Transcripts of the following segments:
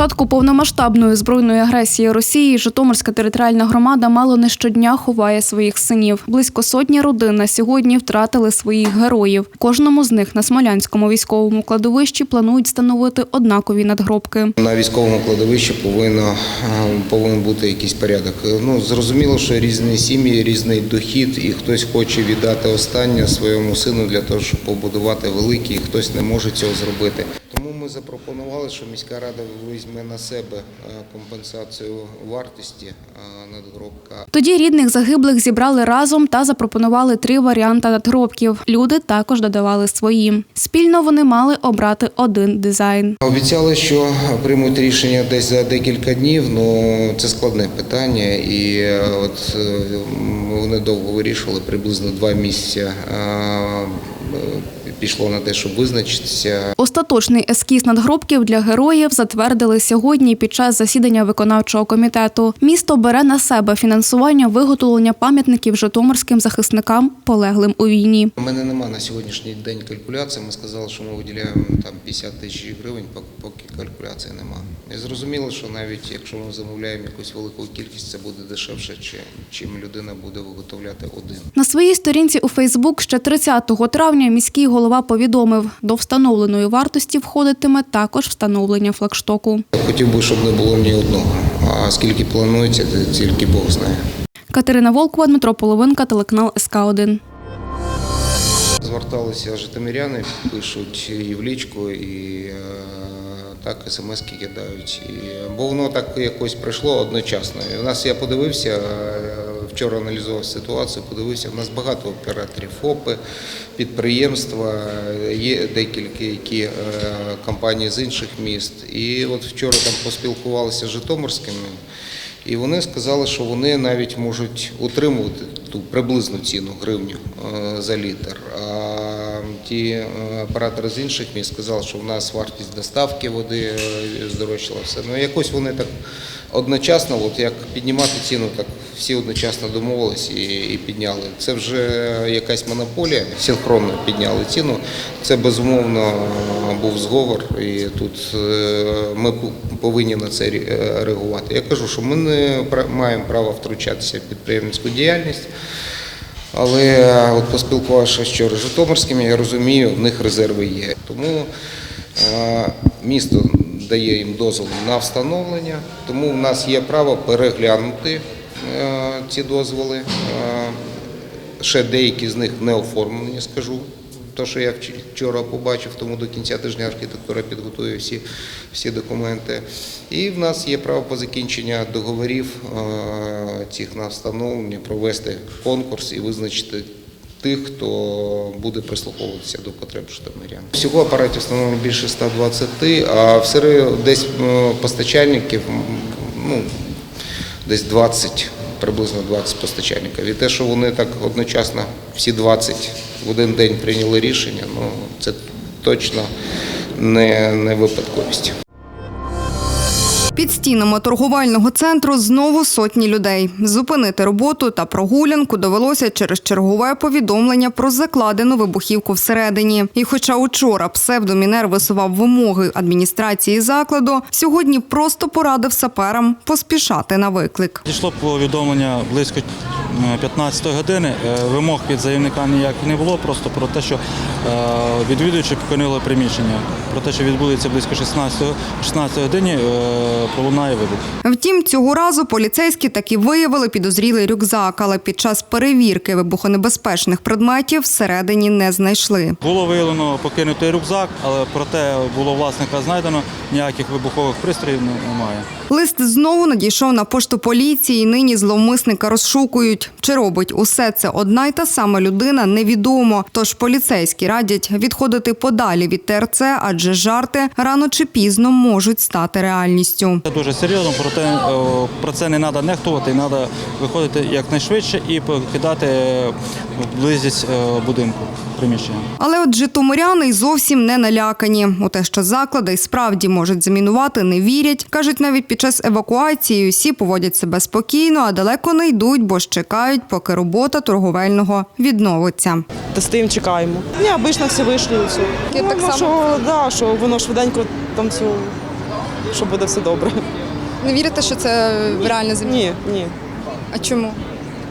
початку повномасштабної збройної агресії Росії Житомирська територіальна громада мало не щодня ховає своїх синів. Близько сотні родин на сьогодні втратили своїх героїв. Кожному з них на Смолянському військовому кладовищі планують встановити однакові надгробки. На військовому кладовищі повинно, е, повинен бути якийсь порядок. Е, Ну, зрозуміло, що різні сім'ї, різний дохід, і хтось хоче віддати останнє своєму сину для того, щоб побудувати великий, і хтось не може цього зробити. Тому ми запропонували, що міська рада візьме на себе компенсацію вартості надгробка. Тоді рідних загиблих зібрали разом та запропонували три варіанти надгробків. Люди також додавали свої. Спільно вони мали обрати один дизайн. Обіцяли, що приймуть рішення десь за декілька днів. Ну це складне питання, і е, от е, вони довго вирішували, приблизно два місяці пішло на те, щоб визначитися. Остаточний ескіз надгробків для героїв затвердили сьогодні під час засідання виконавчого комітету. Місто бере на себе фінансування виготовлення пам'ятників житомирським захисникам, полеглим у війні. У мене нема на сьогоднішній день калькуляції. Ми сказали, що ми виділяємо там 50 тисяч гривень, пок- поки калькуляції нема. І зрозуміло, що навіть якщо ми замовляємо якусь велику кількість, це буде дешевше, чи- чим людина буде виготовляти один. На своїй сторінці у Фейсбук ще 30 травня міський голова повідомив, до встановленої вартості входитиме також встановлення флагштоку. Хотів би, щоб не було ні одного. А скільки планується, тільки Бог знає. Катерина Волкова, Дмитро Половинка, телеканал СК 1 Зверталися житомиряни, пишуть і в лічку, і е, так смс-ки кидають. Бо воно так якось прийшло одночасно. І у нас я подивився, вчора аналізував ситуацію, подивився, у нас багато операторів ФОПи, підприємства, є декілька які, е, компанії з інших міст. І от вчора там поспілкувалися з житомирськими. І вони сказали, що вони навіть можуть утримувати ту приблизну ціну гривню е, за літр. А ті е, оператори з інших міст сказали, що в нас вартість доставки води здорожчала все. Ну якось вони так одночасно, от як піднімати ціну, так всі одночасно домовились і, і підняли. Це вже якась монополія, синхронно підняли ціну. Це безумовно був зговор, і тут е, ми повинні на це реагувати. Я кажу, що ми не маємо права втручатися в підприємницьку діяльність. Але от поспілкувавшись вчора з Житомирськими, я розумію, в них резерви є. Тому е, місто дає їм дозвіл на встановлення, тому в нас є право переглянути е, ці дозволи. Е, Ще деякі з них не оформлені, скажу. То, що я вч- вчора побачив, тому до кінця тижня архітектура підготує всі, всі документи. І в нас є право по закінчення договорів е, цих на встановлення провести конкурс і визначити тих, хто буде прислуховуватися до потреб житомирян. Всього апаратів встановлено більше 120, а в серед десь постачальників ну, десь 20, приблизно 20 постачальників. І те, що вони так одночасно всі 20 в один день прийняли рішення, ну це точно не, не випадковість. Під стінами торговельного центру знову сотні людей. Зупинити роботу та прогулянку довелося через чергове повідомлення про закладену вибухівку всередині. І хоча учора псевдомінер висував вимоги адміністрації закладу, сьогодні просто порадив саперам поспішати на виклик. Дійшло повідомлення близько е, 15 години. Е, Вимог від заявника ніяких не було, просто про те, що е, відвідувачі покинули приміщення. Про те, що відбудеться близько 16, 16 годині, е, пролунає вибух. Втім, цього разу поліцейські таки виявили підозрілий рюкзак, але під час перевірки вибухонебезпечних предметів всередині не знайшли. Було виявлено покинутий рюкзак, але проте було власника знайдено, ніяких вибухових пристроїв немає. Лист знову надійшов на пошту поліції. і Нині зловмисника розшукують. Чи робить усе це одна й та сама людина, невідомо. Тож поліцейські радять відходити подалі від ТРЦ, адже жарти рано чи пізно можуть стати реальністю. Це дуже серйозно, проте е, про це не треба нехтувати, треба виходити якнайшвидше і покидати е, близькість е, будинку приміщення. Але от житомиряни й зовсім не налякані. У те, що заклади й справді можуть замінувати, не вірять. кажуть, навіть під час евакуації усі поводять себе спокійно, а далеко не йдуть, бо ж чекають, поки робота торговельного відновиться. Та стоїмо, чекаємо. Ні, обично всі вийшли. і так Ну, само. Що, да, що воно швиденько там все що буде все добре. Не вірите, що це реальне земля? Ні, ні. А чому?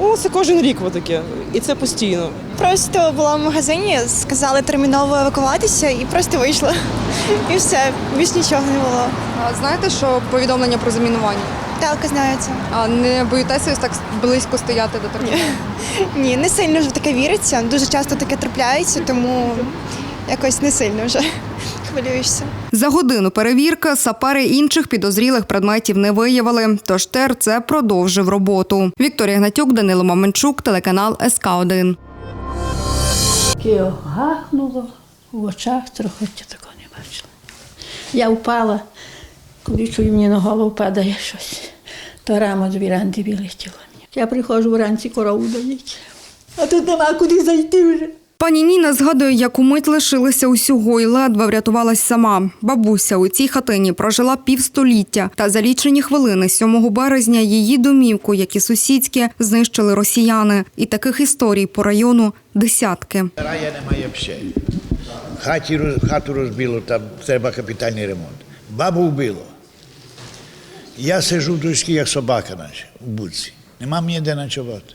О, це кожен рік таке. І це постійно. Просто була в магазині, сказали терміново евакуватися і просто вийшла. І все, більш нічого не було. А знаєте, що повідомлення про замінування? Так, знаю це. А не боїтеся ось так близько стояти до термінового? Ні, не сильно вже таке віриться. Дуже часто таке трапляється, тому якось не сильно вже хвилюєшся. За годину перевірки сапери інших підозрілих предметів не виявили, тож ТРЦ продовжив роботу. Вікторія Гнатюк, Данило Маменчук, телеканал СК 1 Таке гахнуло в очах, трохи такого не бачила. Я впала, коли чую, мені на голову падає щось, то рама з віранди вилетіла. Я приходжу вранці корову доїть. А тут нема куди зайти вже. Пані Ніна згадує, як умить лишилася усього і ледве врятувалась сама. Бабуся у цій хатині прожила півстоліття, та за лічені хвилини 7 березня її домівку, як і сусідські, знищили росіяни. І таких історій по району десятки. Рая немає взагалі. Хаті, хату розбило, там треба капітальний ремонт. Бабу вбило. Я сижу в дошки, як собака наче, в будці. Нема мені де ночувати.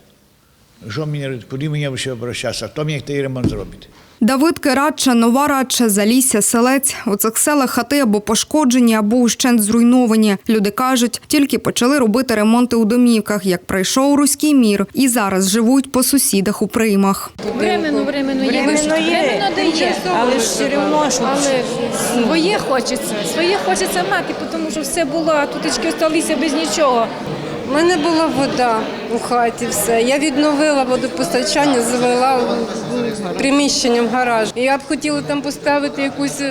Що мені, куди мені ще обращатися? Хто мені той ремонт зробить? Давид Керадча, Нова Радча, Залісся, Селець. У цих селах хати або пошкоджені, або ущент зруйновані. Люди кажуть, тільки почали робити ремонти у домівках, як прийшов руський мір, і зараз живуть по сусідах у приймах. Временно, временно є. Временно є. дає. Але ж рівно, Але своє хочеться. Своє хочеться мати, тому що все було, а тутечки залишилися без нічого. У мене була вода у хаті, все. Я відновила водопостачання, завела приміщенням гараж. Я б хотіла там поставити якусь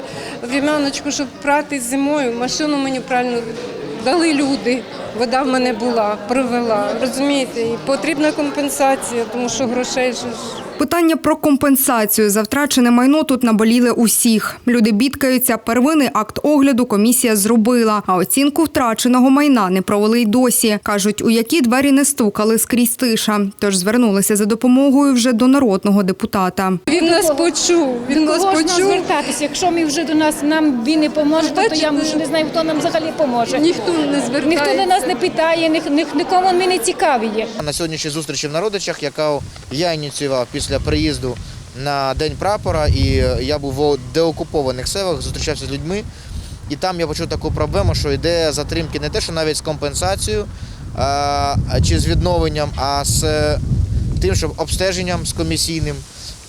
вім'яночку, щоб прати зимою. Машину мені правильно дали люди. Вода в мене була, привела. Розумієте, і потрібна компенсація, тому що грошей ж. Питання про компенсацію за втрачене майно тут наболіли усіх. Люди бідкаються. Первинний акт огляду комісія зробила, а оцінку втраченого майна не провели й досі. кажуть, у які двері не стукали скрізь тиша. Тож звернулися за допомогою вже до народного депутата. Він нас почув. Він нас почув. звертатися? Якщо ми вже до нас нам він не поможе, то, я вже не знаю, хто нам взагалі поможе. Ніхто не звертається. Ніхто до нас не питає, ні, ні, нікому ми не цікаві є. На сьогоднішній зустрічі в Народичах, яка я ініціював після приїзду на День прапора, і я був в деокупованих селах, зустрічався з людьми. І там я почув таку проблему, що йде затримки не те, що навіть з компенсацією а, чи з відновленням, а з тим, щоб обстеженням з комісійним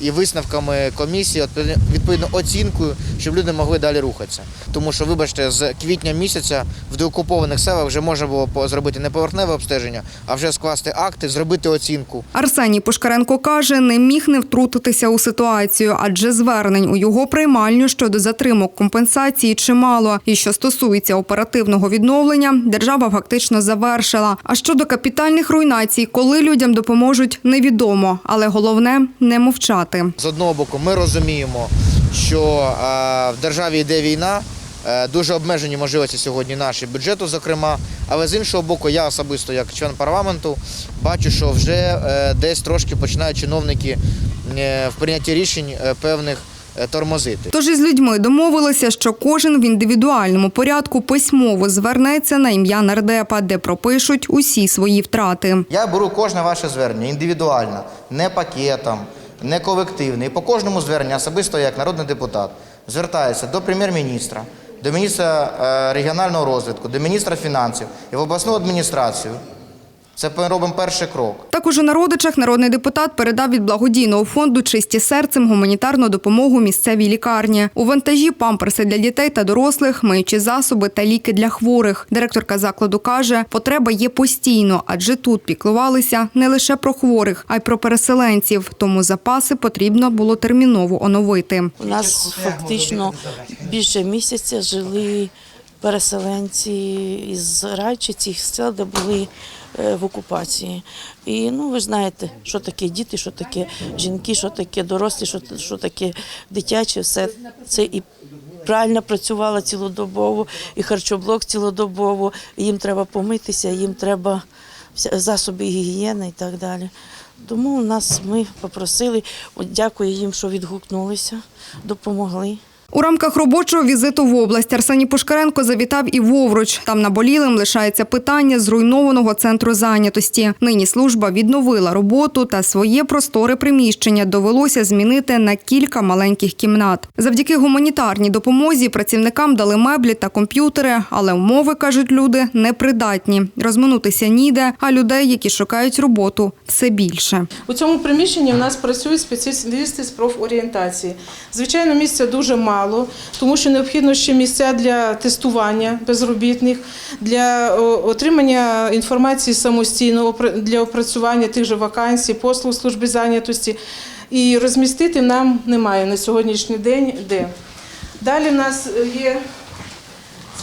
і висновками комісії, відповідно- оцінкою, щоб люди могли далі рухатися. Тому що, вибачте, з квітня місяця в деокупованих селах вже можна було зробити не поверхневе обстеження, а вже скласти акти, зробити оцінку. Арсеній Пушкаренко каже, не міг не втрутитися у ситуацію, адже звернень у його приймальню щодо затримок компенсації чимало. І що стосується оперативного відновлення, держава фактично завершила. А щодо капітальних руйнацій, коли людям допоможуть, невідомо. Але головне не мовчати. З одного боку, ми розуміємо, що е, в державі йде війна, е, дуже обмежені можливості сьогодні наші бюджету, зокрема. Але з іншого боку, я особисто, як член парламенту, бачу, що вже е, десь трошки починають чиновники в прийнятті рішень певних тормозити. Тож із людьми домовилися, що кожен в індивідуальному порядку письмово звернеться на ім'я нардепа, де пропишуть усі свої втрати. Я беру кожне ваше звернення індивідуально, не пакетом, не колективне. І по кожному зверненню особисто як народний депутат звертаюся до прем'єр-міністра, до міністра е, регіонального розвитку, до міністра фінансів і в обласну адміністрацію. Це ми робимо перший крок. Також у народичах народний депутат передав від благодійного фонду Чисті серцем гуманітарну допомогу місцевій лікарні. У вантажі памперси для дітей та дорослих, миючі засоби та ліки для хворих. Директорка закладу каже, потреба є постійно, адже тут піклувалися не лише про хворих, а й про переселенців. Тому запаси потрібно було терміново оновити. У нас фактично більше місяця жили переселенці із Райчі, цих сел, де були в окупації. І ну ви знаєте, що таке діти, що таке жінки, що таке дорослі, що, що таке дитяче, все це і. Правильно працювала цілодобово, і харчоблок цілодобово, їм треба помитися, їм треба засоби гігієни і так далі. Тому у нас ми попросили, дякую їм, що відгукнулися, допомогли. У рамках робочого візиту в область Арсеній Пушкаренко завітав і в Овруч. Там наболілим лишається питання зруйнованого центру зайнятості. Нині служба відновила роботу та своє просторе приміщення довелося змінити на кілька маленьких кімнат. Завдяки гуманітарній допомозі працівникам дали меблі та комп'ютери, але умови, кажуть люди, непридатні. Розминутися ніде, а людей, які шукають роботу, все більше. У цьому приміщенні в нас працюють спеціалісти з профорієнтації. Звичайно, місця дуже мало, тому що необхідно ще місця для тестування безробітних, для отримання інформації самостійно для опрацювання тих же вакансій, послуг служби зайнятості. І розмістити нам немає на сьогоднішній день де. Далі в нас є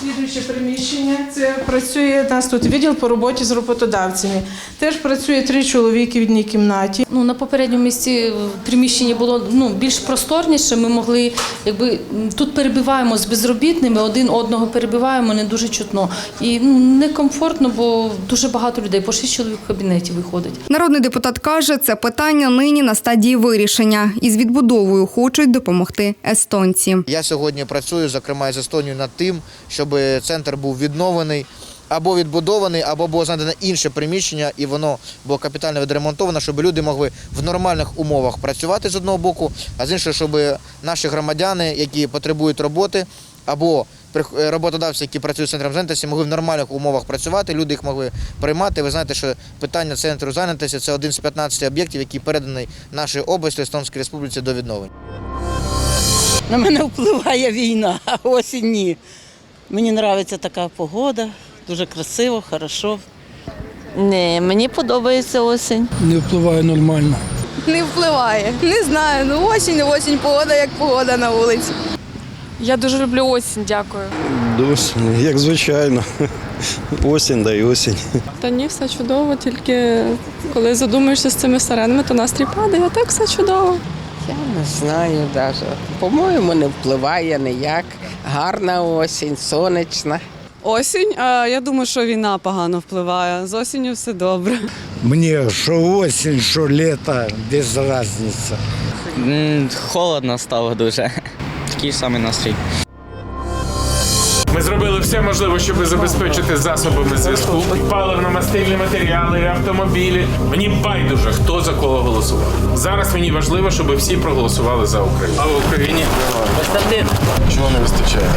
Слідуюче приміщення це працює у нас тут відділ по роботі з роботодавцями. Теж працює три чоловіки в одній кімнаті. Ну, на попередньому місці в приміщенні було ну, більш просторніше. Ми могли, якби тут перебиваємо з безробітними, один одного перебиваємо не дуже чутно. І ну, некомфортно, бо дуже багато людей, по шість чоловік в кабінеті виходить. Народний депутат каже, це питання нині на стадії вирішення. Із відбудовою хочуть допомогти естонці. Я сьогодні працюю, зокрема із Естонією, над тим, щоб центр був відновлений. Або відбудований, або було знайдено інше приміщення, і воно було капітально відремонтовано, щоб люди могли в нормальних умовах працювати з одного боку, а з іншого, щоб наші громадяни, які потребують роботи, або роботодавці, які працюють з центром зайнятості, могли в нормальних умовах працювати, люди їх могли приймати. Ви знаєте, що питання центру зайнятості це один з 15 об'єктів, який переданий нашій області Естонській Республіці до відновлення. На мене впливає війна, а осінь ні. Мені подобається така погода, дуже красиво, хорошо. Ні, мені подобається осінь. Не впливає нормально. Не впливає. Не знаю. Ну осінь, осінь, погода як погода на вулиці. Я дуже люблю осінь, дякую. Осінь, як звичайно. Осінь да й осінь. Та ні, все чудово, тільки коли задумаєшся з цими сиренами, то настрій падає, а так все чудово. Я не знаю навіть. По-моєму, не впливає ніяк. Гарна осінь, сонячна. Осінь, а я думаю, що війна погано впливає. З осінню все добре. Мені що осінь, що літо, без різниці. Холодно стало дуже. Такий самий настрій. Ми зробили все можливе, щоб забезпечити засобами зв'язку, паливно-мастильні матеріали, автомобілі. Мені байдуже, хто за кого голосував. Зараз мені важливо, щоб всі проголосували за Україну. А в Україні чого не вистачає?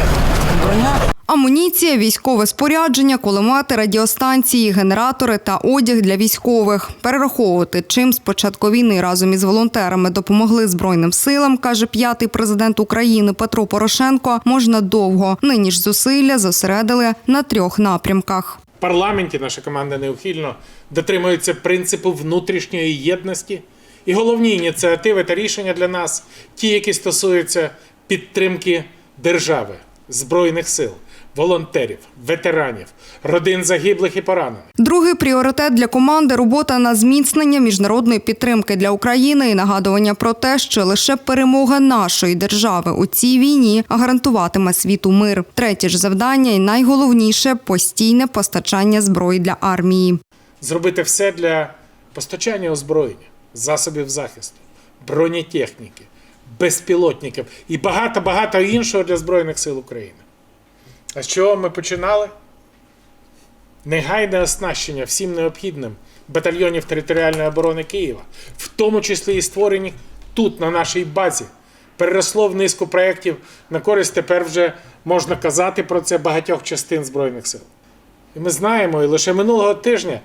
Амуніція, військове спорядження, кулемети, радіостанції, генератори та одяг для військових. Перераховувати, чим з початку війни разом із волонтерами допомогли Збройним силам, каже п'ятий президент України Петро Порошенко, можна довго. Нині ж зусилля зосередили на трьох напрямках. В парламенті наша команда неухильно дотримується принципу внутрішньої єдності. І головні ініціативи та рішення для нас ті, які стосуються підтримки держави, збройних сил, волонтерів, ветеранів, родин загиблих і поранених. Другий пріоритет для команди робота на зміцнення міжнародної підтримки для України і нагадування про те, що лише перемога нашої держави у цій війні гарантуватиме світу мир. Третє ж завдання і найголовніше постійне постачання зброї для армії. зробити все для постачання озброєння, засобів захисту, бронетехніки, безпілотників і багато-багато іншого для Збройних сил України. А з чого ми починали? Негайне оснащення всім необхідним батальйонів територіальної оборони Києва, в тому числі і створені тут, на нашій базі, переросло в низку проєктів на користь тепер вже можна казати про це багатьох частин Збройних сил. І ми знаємо, і лише минулого тижня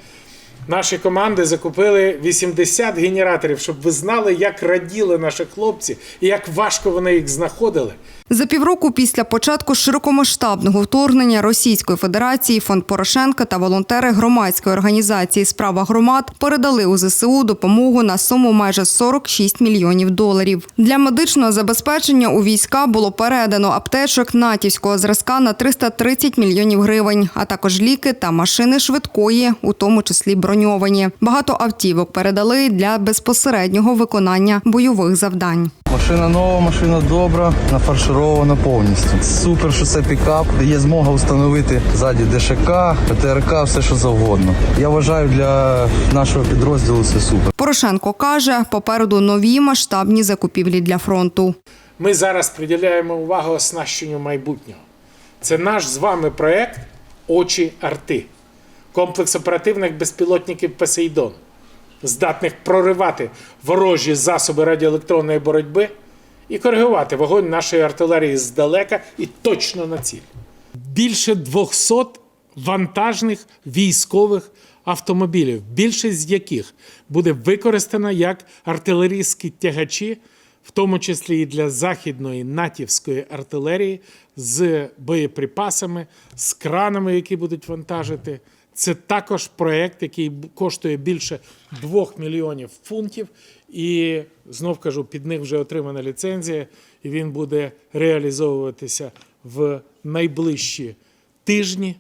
наші команди закупили 80 генераторів, щоб ви знали, як раділи наші хлопці і як важко вони їх знаходили. За півроку після початку широкомасштабного вторгнення Російської Федерації фонд Порошенка та волонтери громадської організації Справа громад передали у ЗСУ допомогу на суму майже 46 мільйонів доларів. Для медичного забезпечення у війська було передано аптечок натівського зразка на 330 мільйонів гривень, а також ліки та машини швидкої, у тому числі броньовані. Багато автівок передали для безпосереднього виконання бойових завдань. Машина нова, машина добра, нафарширована повністю. Супер, що це пікап. Є змога встановити ззаді ДШК, ПТРК, все що завгодно. Я вважаю, для нашого підрозділу це супер. Порошенко каже, попереду нові масштабні закупівлі для фронту. ми зараз приділяємо увагу оснащенню майбутнього. Це наш з вами проект Очі арти. Комплекс оперативних безпілотників Посейдон, здатних проривати ворожі засоби радіоелектронної боротьби і коригувати вогонь нашої артилерії здалека і точно на ціль. Більше 200 вантажних військових автомобілів, більшість з яких буде використана як артилерійські тягачі, в тому числі і для західної натівської артилерії з боєприпасами, з кранами, які будуть вантажити. Це також проєкт, який коштує більше 2 мільйонів фунтів. І знов кажу, під них вже отримана ліцензія, і він буде реалізовуватися в найближчі тижні,